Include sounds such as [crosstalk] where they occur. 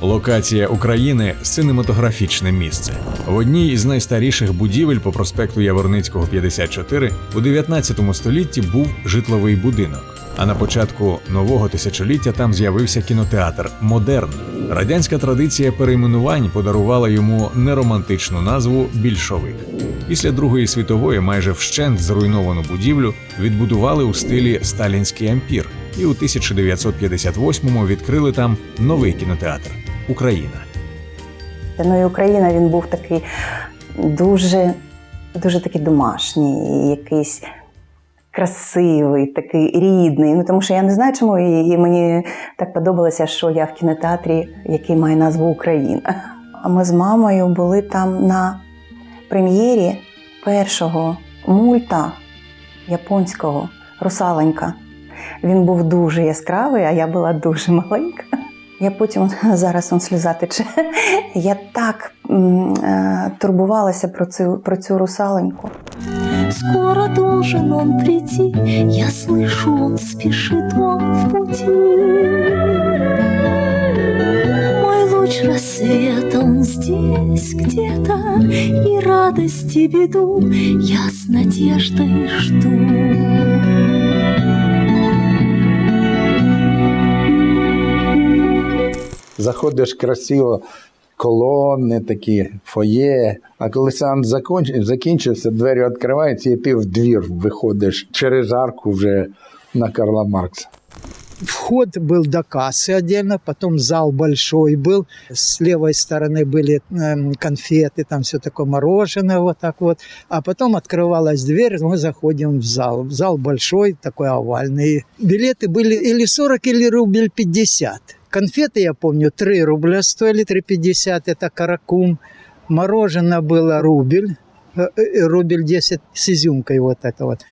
Локація України синематографічне місце. В одній із найстаріших будівель по проспекту Яворницького 54 у 19 столітті був житловий будинок. А на початку нового тисячоліття там з'явився кінотеатр Модерн. Радянська традиція перейменувань подарувала йому неромантичну назву Більшовик. Після Другої світової майже вщент зруйновану будівлю відбудували у стилі Сталінський ампір, і у 1958-му відкрили там новий кінотеатр Україна. Ну і Україна він був такий дуже, дуже такий домашній, якийсь красивий, такий рідний. Ну тому що я не знаю, чому і, мені так подобалося, що я в кінотеатрі, який має назву Україна. А ми з мамою були там на прем'єрі першого мульта японського Русаленька. Він був дуже яскравий, а я була дуже маленька. Я потім [laughs] зараз он сльоза тече. [laughs] Я так е, турбувалася про цю, про цю русаленьку. Скоро должен он прийти, я слышу, он спешит он в пути. Мой луч рассвета, он здесь где-то, и радость и я с надеждой жду. Заходиш красиво, колони такі, фоє. А коли сам закінч- закінчився, двері відкриваються, і ти в двір виходиш через арку вже на Карла Маркса. Вход был до кассы отдельно, потом зал большой был. С левой стороны были эм, конфеты, там все такое мороженое вот так вот. А потом открывалась дверь, мы заходим в зал. Зал большой, такой овальный. Билеты были или 40, или рубль 50. Конфеты, я помню, 3 рубля стоили, 3,50 это каракум. Мороженое было рубль, э, э, рубль 10 с изюмкой вот это вот.